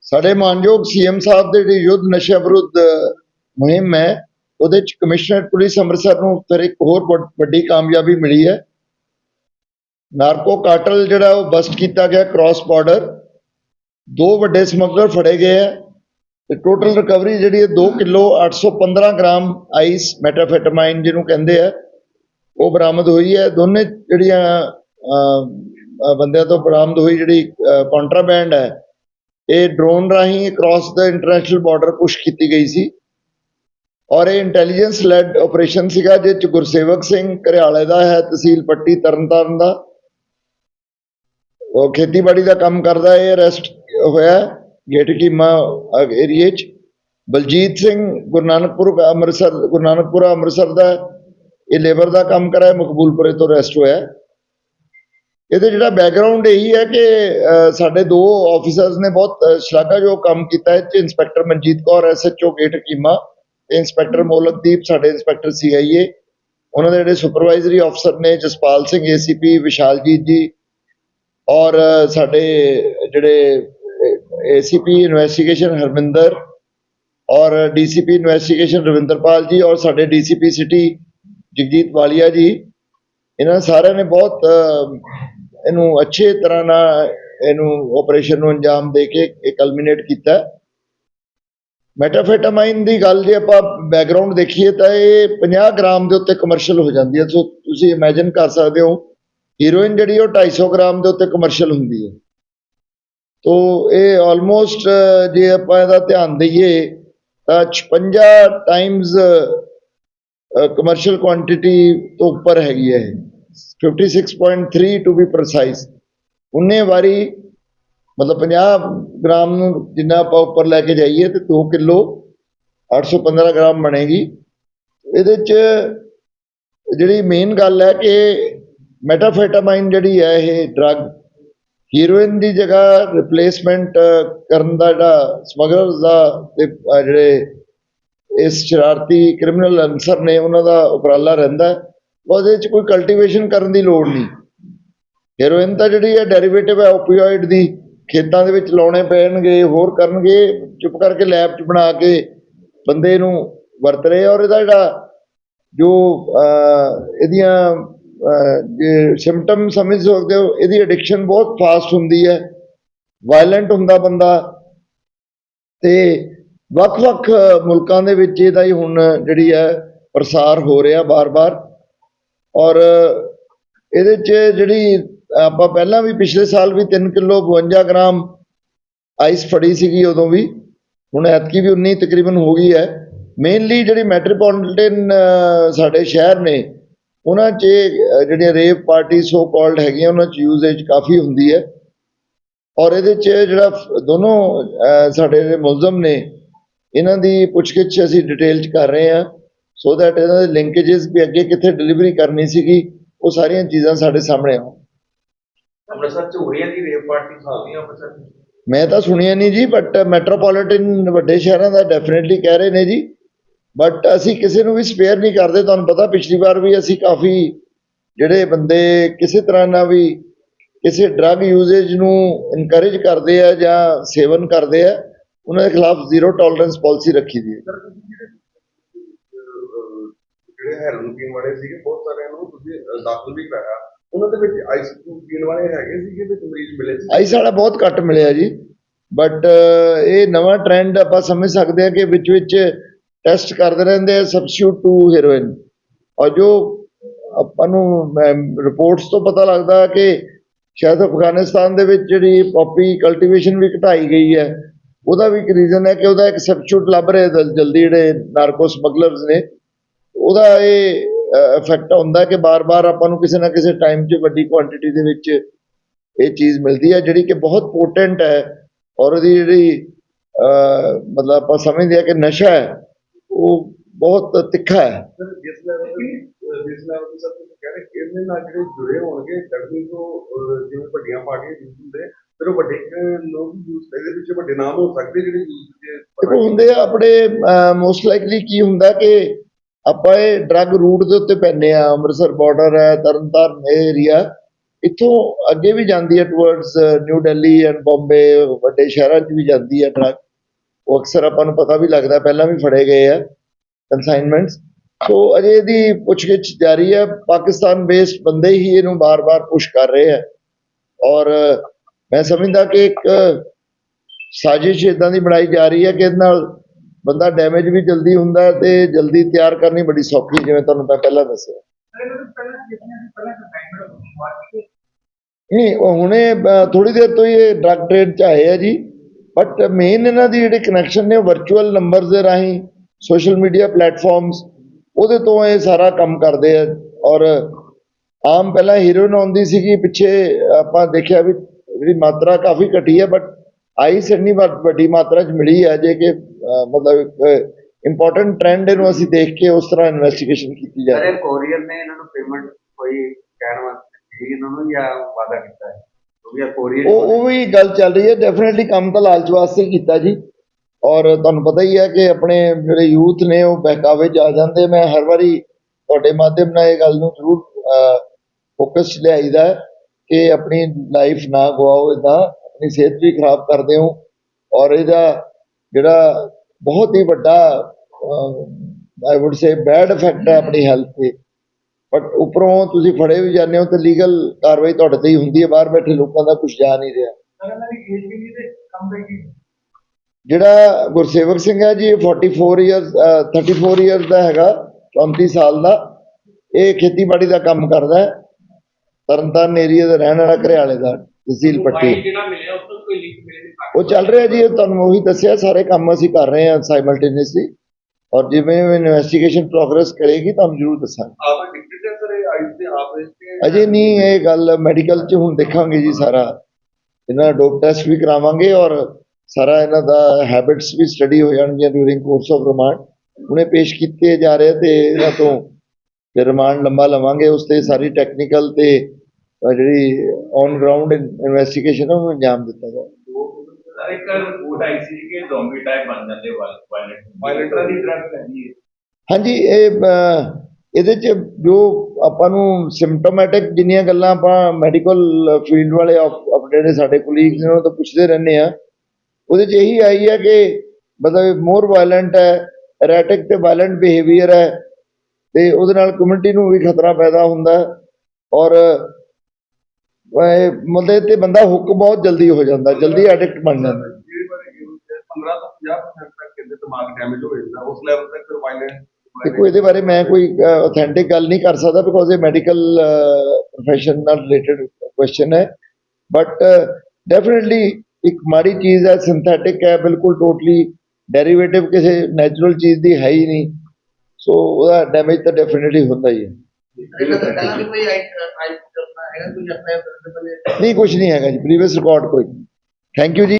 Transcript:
ਸਾਡੇ ਮਾਨਯੋਗ ਸੀਐਮ ਸਾਹਿਬ ਦੇ ਜਿਹੜੀ ਯੁੱਧ ਨਸ਼ਾ ਵਿਰੁੱਧ ਮੁਹਿੰਮ ਹੈ ਉਹਦੇ ਚ ਕਮਿਸ਼ਨਰ ਪੁਲਿਸ ਅੰਮ੍ਰਿਤਸਰ ਨੂੰ ਫਿਰ ਇੱਕ ਹੋਰ ਵੱਡੀ ਕਾਮਯਾਬੀ ਮਿਲੀ ਹੈ। ਨਾਰਕੋ ਕਾਰਟਲ ਜਿਹੜਾ ਉਹ ਬਸਟ ਕੀਤਾ ਗਿਆ ਕ੍ਰਾਸ ਬਾਰਡਰ ਦੋ ਵੱਡੇ ਸਮਗਲਰ ਫੜੇ ਗਏ ਹੈ ਤੇ ਟੋਟਲ ਰਿਕਵਰੀ ਜਿਹੜੀ ਹੈ 2 ਕਿਲੋ 815 ਗ੍ਰਾਮ ਆਈਸ ਮੈਟਾਫੈਟਾਮਾਈਨ ਜਿਹਨੂੰ ਕਹਿੰਦੇ ਆ ਉਹ ਬਰਾਮਦ ਹੋਈ ਹੈ। ਦੋਨੇ ਜਿਹੜੀਆਂ ਅਹ, ਬੰਦਿਆਂ ਤੋਂ ਬਰਾਮਦ ਹੋਈ ਜਿਹੜੀ ਕੰਟਰਾਬੈਂਡ ਹੈ ਇਹ ਡਰੋਨ ਰਾਹੀਂ ਕ੍ਰਾਸ ਦਾ ਇੰਟਰਨੈਸ਼ਨਲ ਬਾਰਡਰ ਪੁਸ਼ ਕੀਤੀ ਗਈ ਸੀ। ਔਰ ਇਹ ਇੰਟੈਲੀਜੈਂਸ ਲੈਡ ਆਪਰੇਸ਼ਨ ਸੀਗਾ ਜਿਸ ਚ ਗੁਰਸੇਵਕ ਸਿੰਘ ਘਰਿਆਲੇ ਦਾ ਹੈ, ਤਹਿਸੀਲ ਪੱਟੀ ਤਰਨਤਾਰਨ ਦਾ। ਉਹ ਖੇਤੀਬਾੜੀ ਦਾ ਕੰਮ ਕਰਦਾ ਹੈ ਇਹ ਅਰੈਸਟ ਹੋਇਆ ਗੇਟ ਕੀਮਾ ਏਰੀਏ ਚ। ਬਲਜੀਤ ਸਿੰਘ ਗੁਰੂ ਨਾਨਕਪੁਰ, ਅੰਮ੍ਰਿਤਸਰ, ਗੁਰੂ ਨਾਨਕਪੁਰਾ ਅੰਮ੍ਰਿਤਸਰ ਦਾ ਇਹ ਲੇਬਰ ਦਾ ਕੰਮ ਕਰਾ ਹੈ ਮਕਬੂਲਪੁਰੇ ਤੋਂ ਅਰੈਸਟ ਹੋਇਆ। ਇਹਦੇ ਜਿਹੜਾ ਬੈਕਗ੍ਰਾਉਂਡ ਇਹੀ ਹੈ ਕਿ ਸਾਡੇ ਦੋ ਆਫੀਸਰਸ ਨੇ ਬਹੁਤ ਸ਼ਲਾਘਾਯੋਗ ਕੰਮ ਕੀਤਾ ਹੈ। ਚ ਇੰਸਪੈਕਟਰ ਮਨਜੀਤ ਕੌਰ ਐਸਐਚਓ ਗੇਟ ਕੀਮਾ ਤੇ ਇੰਸਪੈਕਟਰ ਮੋਲਕਦੀਪ ਸਾਡੇ ਇੰਸਪੈਕਟਰ ਸੀਆਈਏ ਉਹਨਾਂ ਦੇ ਜਿਹੜੇ ਸੁਪਰਵਾਈਜ਼ਰੀ ਅਫਸਰ ਨੇ, ਜਸਪਾਲ ਸਿੰਘ ਏਸੀਪੀ ਵਿਸ਼ਾਲਜੀਤ ਜੀ ਔਰ ਸਾਡੇ ਜਿਹੜੇ ਏਸੀਪੀ ਇਨਵੈਸਟੀਗੇਸ਼ਨ ਹਰਮਿੰਦਰ ਔਰ ਡੀਸੀਪੀ ਇਨਵੈਸਟੀਗੇਸ਼ਨ ਰਵਿੰਦਰਪਾਲ ਜੀ ਔਰ ਸਾਡੇ ਡੀਸੀਪੀ ਸਿਟੀ ਜਗਜੀਤ ਵਾਲੀਆ ਜੀ। ਇਹਨਾਂ ਸਾਰਿਆਂ ਨੇ ਬਹੁਤ ਇਹਨੂੰ ਅੱਛੇ ਤਰ੍ਹਾਂ ਨਾਲ ਇਹਨੂੰ ਆਪਰੇਸ਼ਨ ਨੂੰ ਅੰਜਾਮ ਦੇ ਕੇ ਇਹ ਕਲਮੀਨੇਟ ਕੀਤਾ। ਮੈਟਾਫੈਟਾਮਾਈਨ ਦੀ ਗੱਲ ਜੇ ਆਪਾਂ ਬੈਕਗ੍ਰਾਉਂਡ ਦੇਖੀਏ ਤਾਂ ਇਹ 50 ਗ੍ਰਾਮ ਦੇ ਉੱਤੇ ਕਮਰਸ਼ੀਅਲ ਹੋ ਜਾਂਦੀ ਹੈ। ਸੋ ਤੁਸੀਂ ਇਮੇਜਿਨ ਕਰ ਸਕਦੇ ਹੋ ਹੀਰੋਇਨ ਜਿਹੜੀ ਉਹ 250 ਗ੍ਰਾਮ ਦੇ ਉੱਤੇ ਕਮਰਸ਼ੀਅਲ ਹੁੰਦੀ ਹੈ। ਤੋ ਇਹ ਆਲਮੋਸਟ ਜੇ ਆਪਾਂ ਇਹਦਾ ਧਿਆਨ ਦਈਏ, ਤਾਂ 56 ਟਾਈਮਸ ਕਮਰਸ਼ੀਅਲ ਕੁਆਂਟੀਟੀ ਤੋਂ ਉੱਪਰ ਹੈਗੀ ਹੈ ਇਹ। 56.3 ਟੂ ਬੀ ਪ੍ਰੀਸਾਈਜ਼ ਉਨੇ ਵਾਰੀ, ਮਤਲਬ 50 ਗ੍ਰਾਮ ਨੂੰ ਜਿੰਨਾ ਆਪਾਂ ਉੱਪਰ ਲੈ ਕੇ ਜਾਈਏ ਤੇ 2 ਕਿਲੋ 815 ਗ੍ਰਾਮ ਬਣੇਗੀ। ਇਹਦੇ ਚ ਜਿਹੜੀ ਮੇਨ ਗੱਲ ਹੈ ਕਿ ਮੈਟਾਫੈਟਾਮਾਈਨ ਜਿਹੜੀ ਹੈ ਇਹ ਡਰੱਗ ਹੀਰੋਇਨ ਦੀ ਜਗ੍ਹਾ ਰਿਪਲੇਸਮੈਂਟ ਕਰਨ ਦਾ ਜਿਹੜਾ ਸਮਗਲਰਸ ਦਾ ਤੇ ਜਿਹੜੇ ਇਸ ਸ਼ਰਾਰਤੀ ਕ੍ਰਿਮੀਨਲ ਅਨਸਰ ਨੇ, ਉਹਨਾਂ ਦਾ ਉਪਰਾਲਾ ਰਹਿੰਦਾ ਹੈ ਉਹਦੇ ਚ ਕੋਈ ਕਲਟੀਵੇਸ਼ਨ ਕਰਨ ਦੀ ਲੋੜ ਨਹੀਂ। ਹੈਰੋਇਨ ਤਾਂ ਜਿਹੜੀ ਹੈ ਡੈਰੀਵੇਟਿਵ ਹੈ ਓਪੀਓਇਡ ਦੀ ਖੇਤਾਂ ਦੇ ਵਿੱਚ ਲਾਉਣੇ ਪੈਣਗੇ ਹੋਰ ਕਰਨਗੇ ਚੁੱਪ ਕਰਕੇ ਲੈਬ 'ਚ ਬਣਾ ਕੇ ਬੰਦੇ ਨੂੰ ਵਰਤ ਰਹੇ ਔਰ ਇਹਦਾ ਜਿਹੜਾ ਜੋ ਇਹਦੀਆਂ ਅਹ, ਜੇ ਸਿੰਪਟਮ ਸਮਝ ਸਕਦੇ ਹੋ ਇਹਦੀ ਐਡਿਕਸ਼ਨ ਬਹੁਤ ਫਾਸਟ ਹੁੰਦੀ ਹੈ। ਵਾਇਲੈਂਟ ਹੁੰਦਾ ਬੰਦਾ। ਤੇ ਵੱਖ-ਵੱਖ ਮੁਲਕਾਂ ਦੇ ਵਿੱਚ ਇਹਦਾ ਹੀ ਹੁਣ ਜਿਹੜੀ ਹੈ ਪ੍ਰਸਾਰ ਹੋ ਰਿਹਾ ਬਾਰ-ਬਾਰ। ਔਰ ਇਹਦੇ 'ਚ ਜਿਹੜੀ ਆਪਾਂ ਪਹਿਲਾਂ ਵੀ ਪਿਛਲੇ ਸਾਲ ਵੀ 3 ਕਿਲੋ 52 ਗ੍ਰਾਮ ਆਈਸ ਫੜੀ ਸੀਗੀ ਉਦੋਂ ਵੀ, ਹੁਣ ਐਤਕੀ ਵੀ 19 ਤਕਰੀਬਨ ਹੋ ਗਈ ਹੈ। ਮੇਨਲੀ ਜਿਹੜੀ ਮੈਟਰੋਪੋਲੀਟਨ ਸਾਡੇ ਸ਼ਹਿਰ ਨੇ, ਉਹਨਾਂ 'ਚ ਜਿਹੜੀਆਂ ਰੇਪ ਪਾਰਟੀ ਸੋ ਕਾਲਡ ਹੈਗੀਆਂ, ਉਹਨਾਂ 'ਚ ਯੂਜ਼ੇਜ ਕਾਫੀ ਹੁੰਦੀ ਹੈ। ਔਰ ਇਹਦੇ 'ਚ ਜਿਹੜਾ ਦੋਨੋਂ ਸਾਡੇ ਮੁਲਜ਼ਮ ਨੇ, ਇਹਨਾਂ ਦੀ ਪੁੱਛਗਿੱਛ ਅਸੀਂ ਡਿਟੇਲ 'ਚ ਕਰ ਰਹੇ ਹਾਂ। ਸੋ ਦੈਟ ਇਹਨਾਂ ਦੇ ਲਿੰਕੇजेस ਵੀ ਅੱਗੇ ਕਿੱਥੇ ਡਿਲੀਵਰੀ ਕਰਨੀ ਸੀਗੀ ਉਹ ਸਾਰੀਆਂ ਚੀਜ਼ਾਂ ਸਾਡੇ ਸਾਹਮਣੇ ਆਉਣ। ਅੰਮ੍ਰਿਤਸਰ ਚ ਹੋ ਜੀ ਰੇਪ ਪਾਰਟੀ ਹੁੰਦੀਆਂ ਅੰਮ੍ਰਿਤਸਰ ਮੈਂ ਤਾਂ ਸੁਣਿਆ ਨਹੀਂ ਜੀ ਬਟ ਮੈਟਰੋਪੋਲੀਟਨ ਵੱਡੇ ਸ਼ਹਿਰਾਂ ਦਾ ਡੈਫੀਨਿਟਲੀ ਕਹਿ ਰਹੇ ਨੇ ਜੀ। ਬਟ ਅਸੀਂ ਕਿਸੇ ਨੂੰ ਵੀ ਸਪੇਅਰ ਨਹੀਂ ਕਰਦੇ ਤੁਹਾਨੂੰ ਪਤਾ ਪਿਛਲੀ ਵਾਰ ਵੀ ਅਸੀਂ ਕਾਫੀ ਜਿਹੜੇ ਬੰਦੇ ਕਿਸੇ ਤਰ੍ਹਾਂ ਨਾਲ ਵੀ ਕਿਸੇ ਡਰੱਗ ਯੂਜ਼ੇਜ ਨੂੰ ਇਨਕਰੇਜ ਕਰਦੇ ਆ ਜਾਂ ਸੇਵਨ ਕਰਦੇ ਆ ਉਹਨਾਂ ਦੇ ਖਿਲਾਫ ਜ਼ੀਰੋ ਟੋਲਰੈਂਸ ਪਾਲਿਸੀ ਰੱਖੀ ਦੀ ਹੈ ਸਰ ਤੁਸੀਂ ਜਿਹੜੇ ਅਹ, ਜਿਹੜੇ ਹੈਰਨ ਪੀਣ ਵਾਲੇ ਸੀਗੇ ਬਹੁਤ ਸਾਰਿਆਂ ਨੂੰ ਤੁਸੀਂ ਅਹ, ਦਾਖਲ ਵੀ ਕਰਾਇਆ। ਉਹਨਾਂ ਦੇ ਵਿੱਚ ਆਈਸ ਪੀਣ ਵਾਲੇ ਹੈਗੇ ਸੀਗੇ ਤੇ ਮਰੀਜ਼ ਮਿਲੇ ਸੀ। ਆਈ ਸਾਡਾ ਬਹੁਤ ਘੱਟ ਮਿਲਿਆ ਜੀ। ਬਟ ਇਹ ਨਵਾਂ ਟ੍ਰੈਂਡ ਆਪਾਂ ਸਮਝ ਸਕਦੇ ਹਾਂ ਕਿ ਵਿੱਚ ਵਿੱਚ ਟੈਸਟ ਕਰਦੇ ਰਹਿੰਦੇ ਆ ਸਬਸਟੀਟਿਊਟ ਟੂ ਹੈਰੋਇਨ ਔਰ ਜੋ ਆਪਾਂ ਨੂੰ ਰਿਪੋਰਟਸ ਤੋਂ ਪਤਾ ਲੱਗਦਾ ਕਿ ਸ਼ਾਇਦ ਅਫਗਾਨਿਸਤਾਨ ਦੇ ਵਿੱਚ ਜਿਹੜੀ ਪੌਪੀ ਕਲਟੀਵੇਸ਼ਨ ਵੀ ਘਟਾਈ ਗਈ ਹੈ ਉਹਦਾ ਵੀ ਇੱਕ ਰੀਜ਼ਨ ਹੈ ਕਿ ਉਹਦਾ ਇੱਕ ਸਬਸਟੀਟਿਊਟ ਲੱਭ ਰਹੇ ਜਲ- ਜਲਦੀ ਜਿਹੜੇ ਨਾਰਕੋ ਸਮਗਲਰਸ ਨੇ। ਉਹਦਾ ਇਹ ਇਫੈਕਟ ਹੁੰਦਾ ਕਿ ਬਾਰ-ਬਾਰ ਆਪਾਂ ਨੂੰ ਕਿਸੇ ਨਾ ਕਿਸੇ ਟਾਈਮ 'ਚ ਵੱਡੀ ਕੁਆਂਟੀਟੀ ਦੇ ਵਿੱਚ ਇਹ ਚੀਜ਼ ਮਿਲਦੀ ਹੈ ਜਿਹੜੀ ਕਿ ਬਹੁਤ ਪੋਟੈਂਟ ਹੈ ਔਰ ਉਹਦੀ ਜਿਹੜੀ ਮਤਲਬ ਆਪਾਂ ਸਮਝਦੇ ਆ ਕਿ ਨਸ਼ਾ ਹੈ ਉਹ ਬਹੁਤ ਤਿੱਖਾ ਹੈ। ਜਿਸ ਲੈਵਲ ਤੇ ਜਿਸ ਲੈਵਲ ਤੇ ਸਰ ਤੁਸੀਂ ਕਹਿ ਰਹੇ ਇਹਦੇ ਨਾਲ ਜਿਹੜੇ ਜੁੜੇ ਹੋਣਗੇ ਅਕੈਡਮੀ ਤੋਂ ਜਿਵੇਂ ਵੱਡੀਆਂ ਪਾਰਟੀਆਂ ਯੂਜ਼ ਹੁੰਦੇ ਫਿਰ ਉਹ ਵੱਡੇ ਲੋਕ ਯੂਜ਼ ਇਹਦੇ ਵਿੱਚ ਵੱਡੇ ਨਾਮ ਹੋ ਸਕਦੇ ਜਿਹੜੇ ਯੂਜ਼ ਦੇਖੋ ਹੁੰਦੇ ਆ ਆਪਣੇ ਮੋਸਟ ਲਾਈਕਲੀ ਕੀ ਹੁੰਦਾ ਕਿ ਆਪਾਂ ਇਹ ਡਰੱਗ ਰੂਟ ਦੇ ਉੱਤੇ ਪੈਨੇ ਆ ਅੰਮ੍ਰਿਤਸਰ ਬਾਰਡਰ ਹੈ, ਤਰਨਤਾਰਨ ਏਰੀਆ ਇੱਥੋਂ ਅੱਗੇ ਵੀ ਜਾਂਦੀ ਹੈ towards New Delhi and Bombay ਵੱਡੇ ਸ਼ਹਿਰਾਂ 'ਚ ਵੀ ਜਾਂਦੀ ਹੈ ਡਰੱਗ ਉਹ ਅਕਸਰ ਆਪਾਂ ਨੂੰ ਪਤਾ ਵੀ ਲੱਗਦਾ, ਪਹਿਲਾਂ ਵੀ ਫੜੇ ਗਏ ਆ ਕਨਸਾਈਨਮੈਂਟਸ ਸੋ ਅਜੇ ਇਹਦੀ ਪੁੱਛਗਿੱਛ ਜਾਰੀ ਹੈ। ਪਾਕਿਸਤਾਨ ਬੇਸਡ ਬੰਦੇ ਹੀ ਇਹਨੂੰ ਬਾਰ-ਬਾਰ ਪੁਸ਼ ਕਰ ਰਹੇ ਆ ਔਰ ਮੈਂ ਸਮਝਦਾ ਕਿ ਇੱਕ ਸਾਜ਼ਿਸ਼ ਇਦਾਂ ਦੀ ਬਣਾਈ ਜਾ ਰਹੀ ਹੈ ਕਿ ਇਹਦੇ ਨਾਲ ਬੰਦਾ ਡੈਮੇਜ ਵੀ ਜਲਦੀ ਹੁੰਦਾ ਹੈ ਤੇ ਜਲਦੀ ਤਿਆਰ ਕਰਨੀ ਬੜੀ ਸੌਖੀ ਜਿਵੇਂ ਤੁਹਾਨੂੰ ਮੈਂ ਪਹਿਲਾਂ ਦੱਸਿਆ। ਨਹੀਂ, ਉਹ ਹੁਣੇ ਥੋੜੀ ਦੇਰ ਤੋਂ ਹੀ ਇਹ ਡਰੱਗ ਟ੍ਰੇਡ ਚ ਆਏ ਆ ਜੀ। ਬਟ ਮੇਨ ਇਹਨਾਂ ਦੀ ਜਿਹੜੇ ਕਨੈਕਸ਼ਨ ਨੇ ਵਰਚੁਅਲ ਨੰਬਰਸ ਦੇ ਰਾਹੀਂ ਸੋਸ਼ਲ ਮੀਡੀਆ ਪਲੇਟਫਾਰਮਸ ਉਹਦੇ ਤੋਂ ਇਹ ਸਾਰਾ ਕੰਮ ਕਰਦੇ ਆ। ਔਰ ਆਮ ਪਹਿਲਾਂ ਹੀਰੋਇਨ ਆਉਂਦੀ ਸੀਗੀ, ਪਿੱਛੇ ਆਪਾਂ ਦੇਖਿਆ ਵੀ, ਜਿਹੜੀ ਮਾਤਰਾ ਕਾਫੀ ਘਟੀ ਹੈ ਬਟ ਆਈ ਇੰਨੀ ਵੱਡ- ਵੱਡੀ ਮਾਤਰਾ ਚ ਮਿਲੀ ਹੈ ਜੇ ਕਿ ਮਤਲਬ ਇੰਪੋਰਟੈਂਟ ਟ੍ਰੈਂਡ ਇਹਨੂੰ ਅਸੀਂ ਦੇਖ ਕੇ ਉਸ ਤਰ੍ਹਾਂ ਇਨਵੈਸਟੀਗੇਸ਼ਨ ਕੀਤੀ ਜਾ ਰਹੀ ਹੈ। ਅਰੇ ਕੋਰੀਅਰ ਨੇ ਇਹਨਾਂ ਨੂੰ ਪੇਮੈਂਟ ਕੋਈ ਕਹਿਣ ਵਾਸਤੇ ਕੀ ਇਹਨਾਂ ਨੂੰ ਜਾਂ ਵਾਅਦਾ ਕੀਤਾ ਹੈ? ਉਹ ਉਹ ਵੀ ਗੱਲ ਚੱਲ ਰਹੀ ਹੈ। ਡੈਫੀਨਿਟਲੀ ਕੰਮ ਤਾਂ ਲਾਲਚ ਵਾਸਤੇ ਕੀਤਾ ਜੀ। ਔਰ ਤੁਹਾਨੂੰ ਪਤਾ ਹੀ ਹੈ ਕਿ ਆਪਣੇ ਜਿਹੜੇ ਯੂਥ ਨੇ ਉਹ ਬਹਿਕਾਵੇ ਆ ਜਾਂਦੇ। ਮੈਂ ਹਰ ਵਾਰੀ ਤੁਹਾਡੇ ਮਾਧਿਅਮ ਨਾਲ ਇਹ ਗੱਲ ਨੂੰ ਜ਼ਰੂਰ ਫੋਕਸ ਲਿਆਈਦਾ ਕਿ ਆਪਣੀ ਲਾਈਫ ਨਾ ਗਵਾਓ ਇਦਾਂ ਆਪਣੀ ਸਿਹਤ ਵੀ ਖਰਾਬ ਕਰਦੇ ਹੋ ਔਰ ਇਹਦਾ ਜਿਹੜਾ ਬਹੁਤ ਹੀ ਵੱਡਾ I would say bad effect ਹੈ ਆਪਣੀ ਹੈਲਥ ਤੇ। ਬਟ ਉੱਪਰੋਂ ਤੁਸੀਂ ਫੜੇ ਵੀ ਜਾਂਦੇ ਹੋ ਤੇ ਲੀਗਲ ਕਾਰਵਾਈ ਤੁਹਾਡੇ ਤੇ ਹੀ ਹੁੰਦੀ ਹੈ ਬਾਹਰ ਬੈਠੇ ਲੋਕਾਂ ਦਾ ਕੁਝ ਜਾ ਨਹੀਂ ਰਿਹਾ। ਜਿਹੜਾ ਗੁਰਸੇਵਕ ਸਿੰਘ ਹੈ ਜੀ ਇਹ 44 ਇਅਰਸ 34 ਇਅਰਸ ਦਾ ਹੈਗਾ 34 ਸਾਲ ਦਾ। ਇਹ ਖੇਤੀਬਾੜੀ ਦਾ ਕੰਮ ਕਰਦਾ ਹੈ। ਤਰਨਤਾਰਨ ਏਰੀਆ ਦਾ ਰਹਿਣ ਵਾਲਾ ਘਰਿਆਲੇ ਦਾ। ਤਹਿਸੀਲ ਪੱਟੀ। ਜਿਹੜਾ ਮਿਲਿਆ ਉਸ ਤੋਂ ਕੋਈ ਲਿੰਕ ਮਿਲੇ ਨਹੀਂ ਉਹ ਚੱਲ ਰਿਹਾ ਜੀ ਇਹ ਤੁਹਾਨੂੰ ਉਹੀ ਦੱਸਿਆ ਸਾਰੇ ਕੰਮ ਅਸੀਂ ਕਰ ਰਹੇ ਹਾਂ ਸਾਈਮਲਟੇਨੀਅਸਲੀ ਔਰ ਜਿਵੇਂ ਇਨਵੈਸਟੀਗੇਸ਼ਨ ਪ੍ਰੋਗਰੈਸ ਕਰੇਗੀ ਤੁਹਾਨੂੰ ਜ਼ਰੂਰ ਦੱਸਾਂਗੇ। ਆਪ ਹੈ ਸਰ ਇਹ ਆਈਸ ਦੇ ਆਪ ਇਸ ਕੇ ਅਜੇ ਨਹੀਂ ਇਹ ਗੱਲ ਮੈਡੀਕਲ 'ਚ ਹੁਣ ਦੇਖਾਂਗੇ ਜੀ ਸਾਰਾ। ਇਹਨਾਂ ਦਾ ਡੋਪ ਟੈਸਟ ਵੀ ਕਰਾਵਾਂਗੇ ਔਰ ਸਾਰਾ ਇਹਨਾਂ ਦਾ ਹੈਬਿਟਸ ਵੀ ਸਟੱਡੀ ਹੋ ਜਾਣਗੀਆਂ ਡਿਊਰਿੰਗ ਕੋਰਸ ਆਫ ਰਿਮਾਂਡ ਹੁਣੇ ਪੇਸ਼ ਕੀਤੇ ਜਾ ਰਹੇ ਤੇ ਇਹਨਾਂ ਤੋਂ ਫਿਰ ਰਿਮਾਂਡ ਲੰਬਾ ਲਵਾਂਗੇ ਉਸ ਤੇ ਸਾਰੀ ਟੈਕਨੀਕਲ ਤੇ ਜਿਹੜੀ ਔਨ ਗਰਾਊਂਡ ਇਨਵੈਸਟੀਗੇਸ਼ਨ ਉਹਨੂੰ ਅੰਜਾਮ ਦਿੱਤਾ ਜਾਏ ਸਰ ਇੱਕ ਰਿਪੋਰਟ ਆਈ ਸੀ ਕਿ ਜ਼ੋਂਬੀ ਟਾਈਪ ਬਣ ਜਾਂਦੇ ਵਾਇਲੈਂਟ Violent ਵਾਇਲੈਂਟ ਦੀ ਡਰਗ ਹੈਗੀ ਹੈ ਹਾਂਜੀ ਇਹ ਇਹਦੇ ਚ ਜੋ ਆਪਾਂ ਨੂੰ ਸਿੰਪਟੋਮੈਟਿਕ ਜਿੰਨੀਆਂ ਗੱਲਾਂ ਆਪਾਂ ਮੈਡੀਕਲ ਫੀਲਡ ਵਾਲੇ ਆਪਣੇ ਨੇ ਸਾਡੇ ਕੋਲੀਗਸ ਨੇ ਉਹਨਾਂ ਤੋਂ ਪੁੱਛਦੇ ਰਹਿੰਦੇ ਆ। ਉਹਦੇ ਚ ਇਹੀ ਆਈ ਹੈ ਕਿ ਮਤਲਬ ਮੋਰ ਵਾਇਲੈਂਟ ਹੈ ਐਰੈਟਿਕ ਤੇ ਵਾਇਲੈਂਟ ਬਿਹੇਵੀਅਰ ਹੈ ਤੇ ਉਹਦੇ ਨਾਲ ਕਮਿਊਨਿਟੀ ਨੂੰ ਵੀ ਖਤਰਾ ਪੈਦਾ ਹੁੰਦਾ ਔਰ ਮਤਲਬ ਤੇ ਬੰਦਾ ਹੁੱਕ ਬਹੁਤ ਜਲਦੀ ਹੋ ਜਾਂਦਾ ਜਲਦੀ ਐਡਿਕਟ ਬਣ ਜਾਂਦਾ। ਜਿਹੜੇ ਬਾਰੇ ਕਿ 15 ਤੋਂ 50% ਤੱਕ ਕਹਿੰਦੇ ਦਿਮਾਗ ਡੈਮੇਜ ਹੋ ਜਾਂਦਾ ਉਸ ਲੈਵਲ ਤੱਕ ਫਿਰ ਵਾਇਲੈਂਟ ਦੇਖੋ ਇਹਦੇ ਬਾਰੇ ਮੈਂ ਕੋਈ ਆਥੈਂਟਿਕ ਗੱਲ ਨਹੀਂ ਕਰ ਸਕਦਾ ਬਿਕੋਜ਼ ਇਹ ਮੈਡੀਕਲ ਪ੍ਰੋਫੈਸ਼ਨ ਨਾਲ ਰਿਲੇਟਡ ਕੁਐਸਚਨ ਹੈ। ਬਟ ਡੈਫੀਨਿਟਲੀ ਇੱਕ ਮਾੜੀ ਚੀਜ਼ ਹੈ ਸਿੰਥੈਟਿਕ ਹੈ ਬਿਲਕੁਲ ਟੋਟਲੀ ਡੈਰੀਵੇਟਿਵ ਕਿਸੇ ਨੈਚੁਰਲ ਚੀਜ਼ ਦੀ ਹੈ ਹੀ ਨਹੀਂ। ਸੋ ਉਹਦਾ ਡੈਮੇਜ ਤਾਂ ਡੈਫੀਨਿਟਲੀ ਹੁੰਦਾ ਹੀ ਹੈ। ਨਹੀਂ ਕੁਝ ਨਹੀਂ ਹੈਗਾ ਜੀ ਪ੍ਰੀਵੀਅਸ ਰਿਕਾਰਡ ਕੋਈ। ਥੈਂਕ ਯੂ ਜੀ।